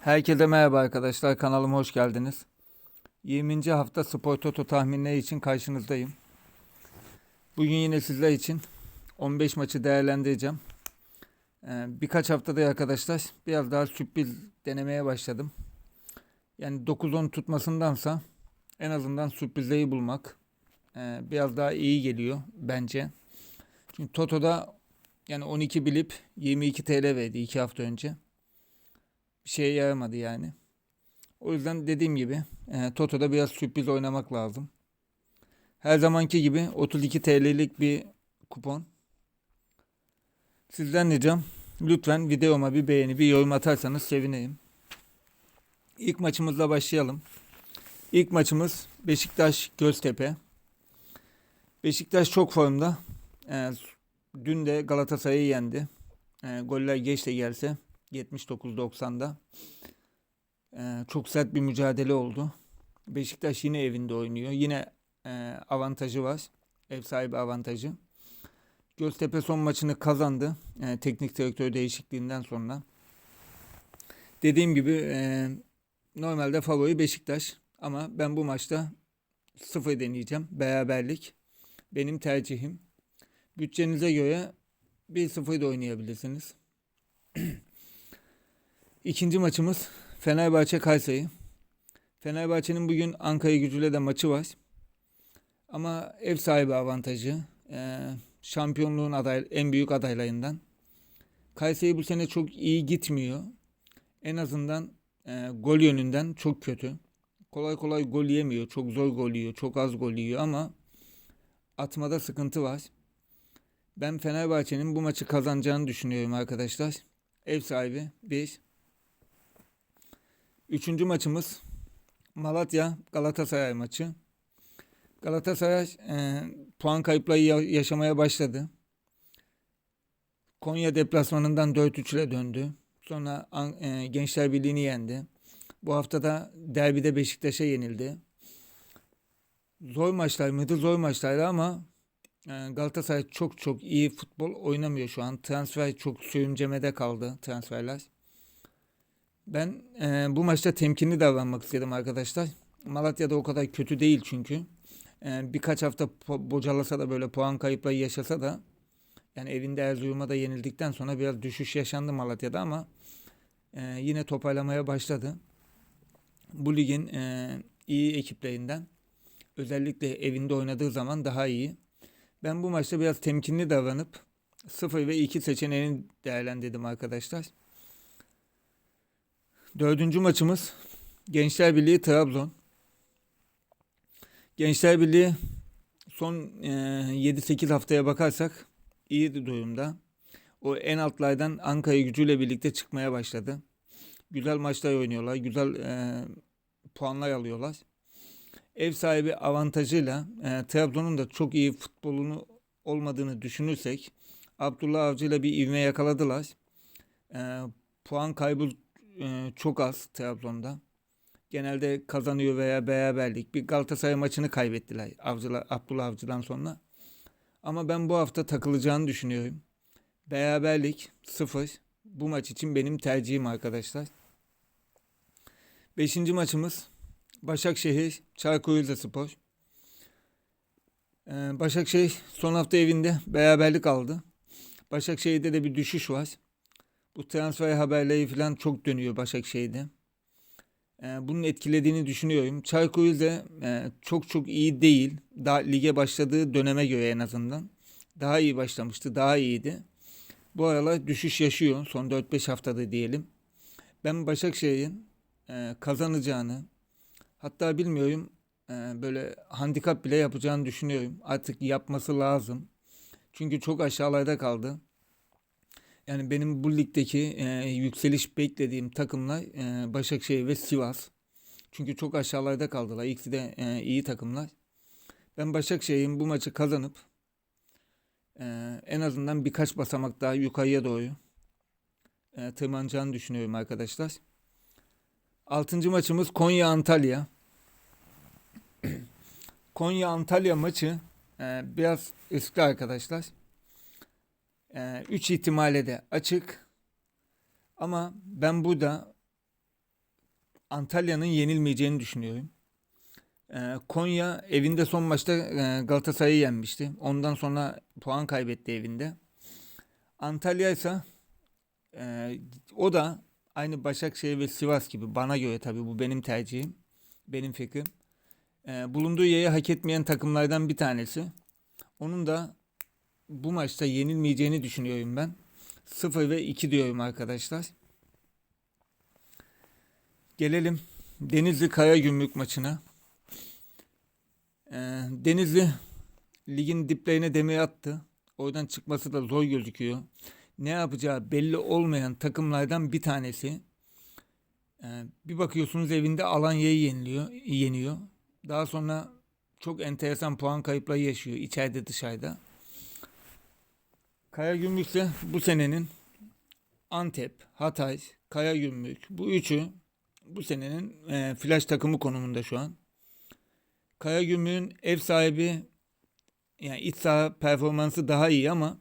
Herkese merhaba arkadaşlar. Kanalıma hoş geldiniz. 20. hafta Spor Toto tahminleri için karşınızdayım. Bugün yine sizler için 15 maçı değerlendireceğim. Ee, birkaç haftada arkadaşlar biraz daha sürpriz denemeye başladım. Yani 9-10 tutmasındansa en azından sürprizleri bulmak e, biraz daha iyi geliyor bence. Çünkü Toto'da yani 12 bilip 22 TL verdi 2 hafta önce şeye yaramadı yani. O yüzden dediğim gibi e, Toto'da biraz sürpriz oynamak lazım. Her zamanki gibi 32 TL'lik bir kupon. Sizden ricam lütfen videoma bir beğeni bir yorum atarsanız sevinirim. İlk maçımızla başlayalım. İlk maçımız Beşiktaş Göztepe. Beşiktaş çok formda. E, dün de Galatasaray'ı yendi. E, goller geç de gelse 79-90'da. Ee, çok sert bir mücadele oldu. Beşiktaş yine evinde oynuyor. Yine e, avantajı var. Ev sahibi avantajı. Göztepe son maçını kazandı. E, teknik direktör değişikliğinden sonra. Dediğim gibi e, normalde favori Beşiktaş. Ama ben bu maçta sıfır deneyeceğim. Beraberlik. Benim tercihim. Bütçenize göre 1-0 da oynayabilirsiniz. İkinci maçımız Fenerbahçe Kayseri. Fenerbahçe'nin bugün Ankara gücüyle de maçı var. Ama ev sahibi avantajı. Ee, şampiyonluğun aday, en büyük adaylarından. Kayseri bu sene çok iyi gitmiyor. En azından e, gol yönünden çok kötü. Kolay kolay gol yemiyor. Çok zor gol yiyor. Çok az gol yiyor ama atmada sıkıntı var. Ben Fenerbahçe'nin bu maçı kazanacağını düşünüyorum arkadaşlar. Ev sahibi 1. Üçüncü maçımız Malatya Galatasaray maçı. Galatasaray e, puan kayıpları ya- yaşamaya başladı. Konya deplasmanından 4-3 ile döndü. Sonra e, Gençler Birliği'ni yendi. Bu hafta da derbide Beşiktaş'a yenildi. Zor maçlar mıydı? Zor maçlardı ama e, Galatasaray çok çok iyi futbol oynamıyor şu an. Transfer çok sürümcemede kaldı transferler. Ben e, bu maçta temkinli davranmak istedim arkadaşlar. Malatya'da o kadar kötü değil çünkü. E, birkaç hafta bocalasa da böyle puan kayıpları yaşasa da yani evinde Erzurum'a da yenildikten sonra biraz düşüş yaşandı Malatya'da ama e, yine toparlamaya başladı. Bu ligin e, iyi ekiplerinden özellikle evinde oynadığı zaman daha iyi. Ben bu maçta biraz temkinli davranıp 0 ve 2 seçeneğini değerlendirdim arkadaşlar. Dördüncü maçımız Gençler Birliği Trabzon. Gençler Birliği son e, 7-8 haftaya bakarsak iyi durumda. O en altlardan Ankara gücüyle birlikte çıkmaya başladı. Güzel maçlar oynuyorlar. Güzel e, puanlar alıyorlar. Ev sahibi avantajıyla e, Trabzon'un da çok iyi futbolunu olmadığını düşünürsek Abdullah Avcı ile bir ivme yakaladılar. E, puan kaybı çok az Trabzon'da. Genelde kazanıyor veya beraberlik. Bir Galatasaray maçını kaybettiler Avcılar, Abdullah Avcı'dan sonra. Ama ben bu hafta takılacağını düşünüyorum. Beraberlik 0. Bu maç için benim tercihim arkadaşlar. Beşinci maçımız Başakşehir Çaykur Rizespor. Ee, Başakşehir son hafta evinde beraberlik aldı. Başakşehir'de de bir düşüş var. Bu transfer haberleri falan çok dönüyor Başakşehir'de. Ee, bunun etkilediğini düşünüyorum. Çaykur Rize e, çok çok iyi değil. Daha lige başladığı döneme göre en azından. Daha iyi başlamıştı, daha iyiydi. Bu aralar düşüş yaşıyor. Son 4-5 haftada diyelim. Ben Başakşehir'in e, kazanacağını, hatta bilmiyorum e, böyle handikap bile yapacağını düşünüyorum. Artık yapması lazım. Çünkü çok aşağılarda kaldı. Yani benim bu ligdeki e, yükseliş beklediğim takımlar e, Başakşehir ve Sivas. Çünkü çok aşağılarda kaldılar. İkisi de e, iyi takımlar. Ben Başakşehir'in bu maçı kazanıp e, en azından birkaç basamak daha yukarıya doğru e, tırmanacağını düşünüyorum arkadaşlar. Altıncı maçımız Konya Antalya. Konya Antalya maçı e, biraz riskli arkadaşlar. 3 ihtimale de açık. Ama ben burada Antalya'nın yenilmeyeceğini düşünüyorum. Ee, Konya evinde son maçta e, Galatasaray'ı yenmişti. Ondan sonra puan kaybetti evinde. Antalya ise e, o da aynı Başakşehir ve Sivas gibi bana göre tabii bu benim tercihim. Benim fikrim. E, bulunduğu yeri hak etmeyen takımlardan bir tanesi. Onun da bu maçta yenilmeyeceğini düşünüyorum ben. 0 ve 2 diyorum arkadaşlar. Gelelim Denizli Karagümrük maçına. Ee, Denizli ligin diplerine demir attı. Oradan çıkması da zor gözüküyor. Ne yapacağı belli olmayan takımlardan bir tanesi. Ee, bir bakıyorsunuz evinde Alanya'yı yeniliyor, yeniyor. Daha sonra çok enteresan puan kayıpları yaşıyor içeride dışarıda. Karagümrük ise bu senenin Antep, Hatay, Karagümrük bu üçü bu senenin e, flash takımı konumunda şu an. Karagümrük'ün ev sahibi yani iç saha performansı daha iyi ama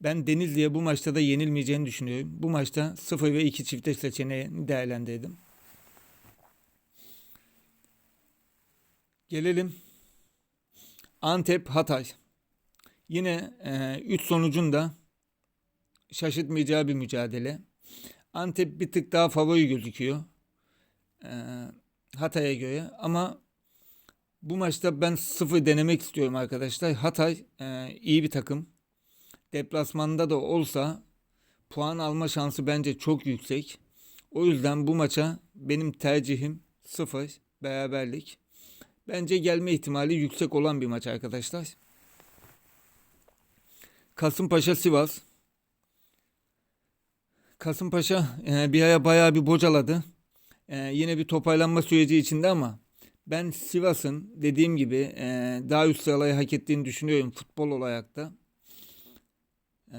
ben Denizli'ye bu maçta da yenilmeyeceğini düşünüyorum. Bu maçta 0 ve 2 çifte seçeneğini değerlendirdim. Gelelim Antep Hatay. Yine 3 sonucun da şaşırtmayacağı bir mücadele. Antep bir tık daha favori gözüküyor. E, Hatay'a göre ama bu maçta ben sıfır denemek istiyorum arkadaşlar. Hatay e, iyi bir takım. Deplasmanda da olsa puan alma şansı bence çok yüksek. O yüzden bu maça benim tercihim sıfır beraberlik. Bence gelme ihtimali yüksek olan bir maç arkadaşlar. Kasımpaşa Sivas. Kasımpaşa e, bir aya bayağı bir bocaladı. E, yine bir toparlanma süreci içinde ama ben Sivas'ın dediğim gibi e, daha üst sıralayı hak ettiğini düşünüyorum futbol olarak da. E,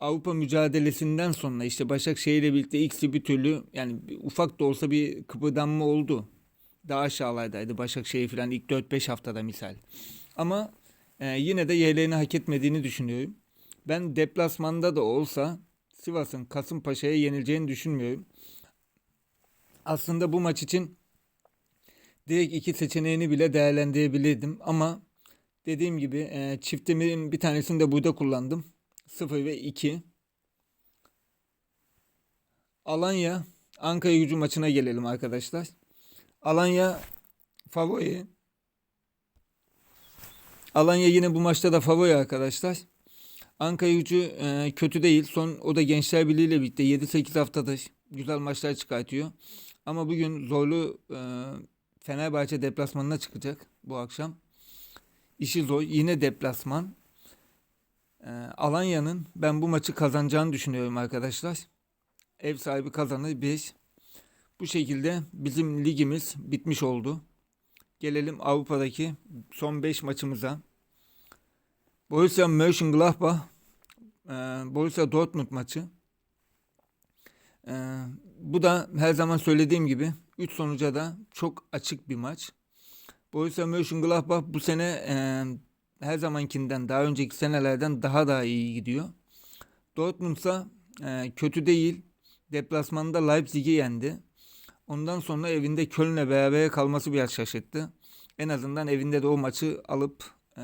Avrupa mücadelesinden sonra işte Başakşehir ile birlikte ikisi bir türlü yani ufak da olsa bir kıpırdanma oldu. Daha aşağılardaydı Başakşehir falan ilk 4-5 haftada misal. Ama e, yine de yerlerini hak etmediğini düşünüyorum. Ben deplasmanda da olsa Sivas'ın Kasımpaşa'ya yenileceğini düşünmüyorum. Aslında bu maç için direkt iki seçeneğini bile değerlendirebilirdim ama dediğim gibi e, çiftimin bir tanesini de burada kullandım. 0 ve 2. Alanya Ankara gücü maçına gelelim arkadaşlar. Alanya favori. Alanya yine bu maçta da favori arkadaşlar. Ankara gücü e, kötü değil. Son o da Gençler Birliği ile birlikte 7-8 haftadır güzel maçlar çıkartıyor. Ama bugün zorlu e, Fenerbahçe deplasmanına çıkacak bu akşam. İşi zor. Yine deplasman. E, Alanya'nın ben bu maçı kazanacağını düşünüyorum arkadaşlar. Ev sahibi kazanır 5. Bu şekilde bizim ligimiz bitmiş oldu. Gelelim Avrupa'daki son 5 maçımıza. Borussia Mönchengladbach, e, Borussia Dortmund maçı. E, bu da her zaman söylediğim gibi 3 sonuca da çok açık bir maç. Borussia Mönchengladbach bu sene e, her zamankinden daha önceki senelerden daha da iyi gidiyor. Dortmund ise e, kötü değil. Deplasmanda Leipzig'i yendi. Ondan sonra evinde Köln'le beraber kalması biraz şaşırttı. En azından evinde de o maçı alıp e,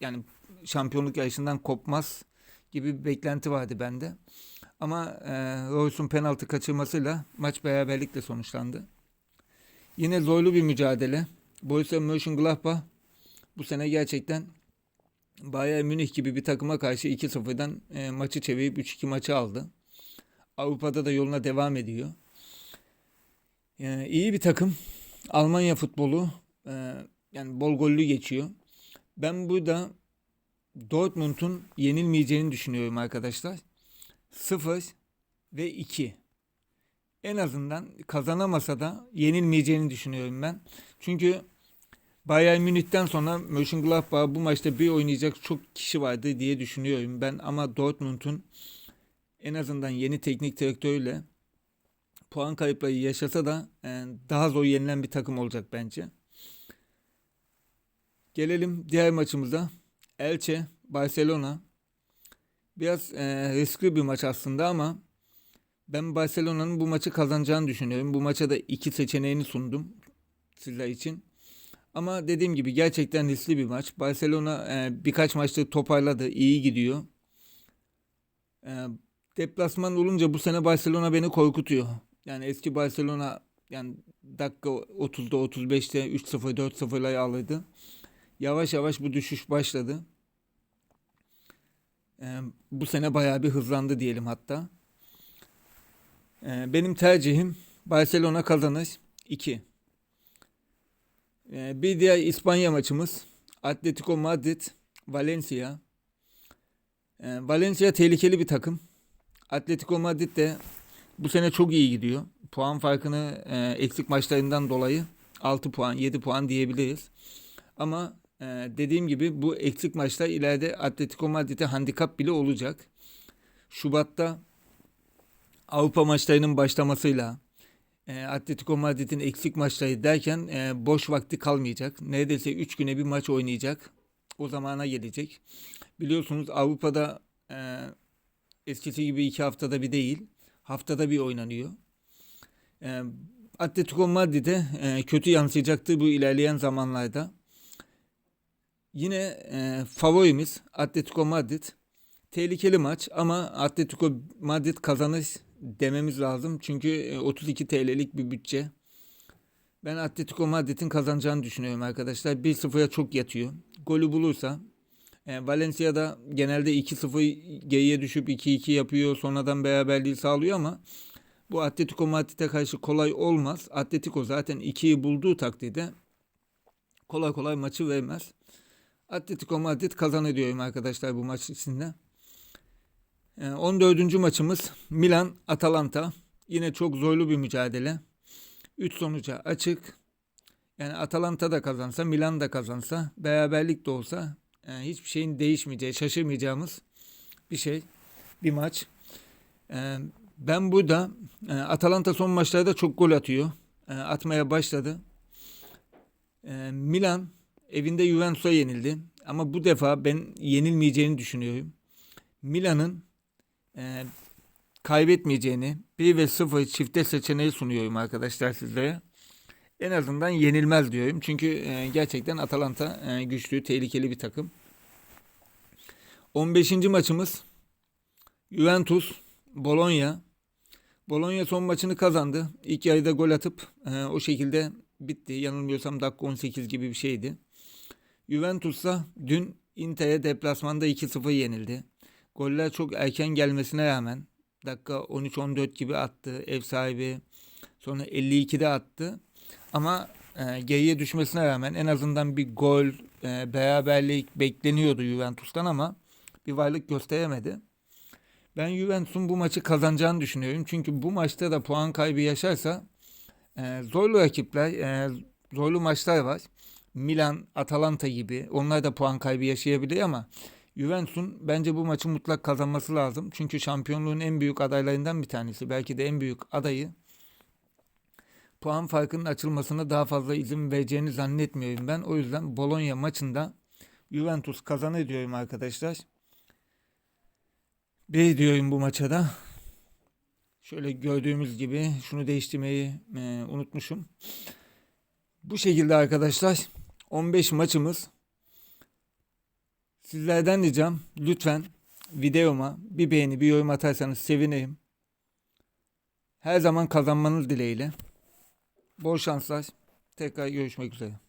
yani şampiyonluk yarışından kopmaz gibi bir beklenti vardı bende. Ama e, Royce'un penaltı kaçırmasıyla maç beraberlikle sonuçlandı. Yine zorlu bir mücadele. Borussia Mönchengladbach bu sene gerçekten Bayern Münih gibi bir takıma karşı 2-0'dan e, maçı çevirip 3-2 maçı aldı. Avrupa'da da yoluna devam ediyor. Yani e, iyi bir takım. Almanya futbolu e, yani bol gollü geçiyor. Ben burada Dortmund'un yenilmeyeceğini düşünüyorum arkadaşlar. 0 ve 2. En azından kazanamasa da yenilmeyeceğini düşünüyorum ben. Çünkü Bayern Münih'ten sonra Mönchengladbach bu maçta bir oynayacak çok kişi vardı diye düşünüyorum ben. Ama Dortmund'un en azından yeni teknik direktörüyle puan kayıpları yaşasa da yani e, daha zor yenilen bir takım olacak bence. Gelelim diğer maçımıza. Elche, Barcelona. Biraz e, riskli bir maç aslında ama Ben Barcelona'nın bu maçı kazanacağını düşünüyorum. Bu maça da iki seçeneğini sundum sizler için. Ama dediğim gibi gerçekten riskli bir maç. Barcelona e, birkaç maçta toparladı, iyi gidiyor. E, deplasman olunca bu sene Barcelona beni korkutuyor. Yani eski Barcelona yani dakika 30'da 35'te 3-0 4-0'ları alırdı. Yavaş yavaş bu düşüş başladı. E, bu sene bayağı bir hızlandı diyelim hatta. E, benim tercihim Barcelona kazanır 2. E, bir diğer İspanya maçımız Atletico Madrid Valencia. E, Valencia tehlikeli bir takım. Atletico Madrid de bu sene çok iyi gidiyor. Puan farkını e, eksik maçlarından dolayı 6 puan 7 puan diyebiliriz. Ama e, dediğim gibi bu eksik maçlar ileride Atletico Madrid'e handikap bile olacak. Şubat'ta Avrupa maçlarının başlamasıyla e, Atletico Madrid'in eksik maçları derken e, boş vakti kalmayacak. Neredeyse 3 güne bir maç oynayacak. O zamana gelecek. Biliyorsunuz Avrupa'da e, eskisi gibi 2 haftada bir değil. Haftada bir oynanıyor. E, Atletico Madrid'e e, kötü yansıyacaktır bu ilerleyen zamanlarda. Yine e, favorimiz Atletico Madrid. Tehlikeli maç ama Atletico Madrid kazanır dememiz lazım. Çünkü e, 32 TL'lik bir bütçe. Ben Atletico Madrid'in kazanacağını düşünüyorum arkadaşlar. 1-0'ya çok yatıyor. Golü bulursa e, Valencia'da genelde 2-0 geriye düşüp 2-2 yapıyor. Sonradan beraberliği sağlıyor ama bu Atletico Madrid'e karşı kolay olmaz. Atletico zaten 2'yi bulduğu takdirde kolay kolay maçı vermez. Atletico Madrid kazanır diyorum arkadaşlar bu maç içinde. Ee, 14. maçımız Milan Atalanta. Yine çok zorlu bir mücadele. 3 sonuca açık. Yani Atalanta da kazansa, Milan da kazansa, beraberlik de olsa e, hiçbir şeyin değişmeyeceği, şaşırmayacağımız bir şey, bir maç. E, ben burada e, Atalanta son maçlarda çok gol atıyor. E, atmaya başladı. Milan evinde Juventus'a yenildi. Ama bu defa ben yenilmeyeceğini düşünüyorum. Milan'ın e, kaybetmeyeceğini 1 ve 0 çifte seçeneği sunuyorum arkadaşlar sizlere. En azından yenilmez diyorum. Çünkü e, gerçekten Atalanta güçlü, tehlikeli bir takım. 15. maçımız Juventus Bologna. Bologna son maçını kazandı. İlk yarıda gol atıp e, o şekilde bitti. Yanılmıyorsam dakika 18 gibi bir şeydi. Juventus'ta dün Inter'e deplasmanda 2-0 yenildi. Goller çok erken gelmesine rağmen dakika 13-14 gibi attı ev sahibi. Sonra 52'de attı. Ama e, geriye düşmesine rağmen en azından bir gol, e, beraberlik bekleniyordu Juventus'tan ama bir varlık gösteremedi. Ben Juventus'un bu maçı kazanacağını düşünüyorum. Çünkü bu maçta da puan kaybı yaşarsa e, zorlu rakipler, e, zorlu maçlar var. Milan, Atalanta gibi onlar da puan kaybı yaşayabilir ama Juventus'un bence bu maçı mutlak kazanması lazım. Çünkü şampiyonluğun en büyük adaylarından bir tanesi. Belki de en büyük adayı. Puan farkının açılmasına daha fazla izin vereceğini zannetmiyorum ben. O yüzden Bologna maçında Juventus kazanır diyorum arkadaşlar. Bir diyorum bu maça da. Şöyle gördüğümüz gibi şunu değiştirmeyi e, unutmuşum. Bu şekilde arkadaşlar 15 maçımız. Sizlerden ricam lütfen videoma bir beğeni bir yorum atarsanız sevinirim. Her zaman kazanmanız dileğiyle. Bol şanslar. Tekrar görüşmek üzere.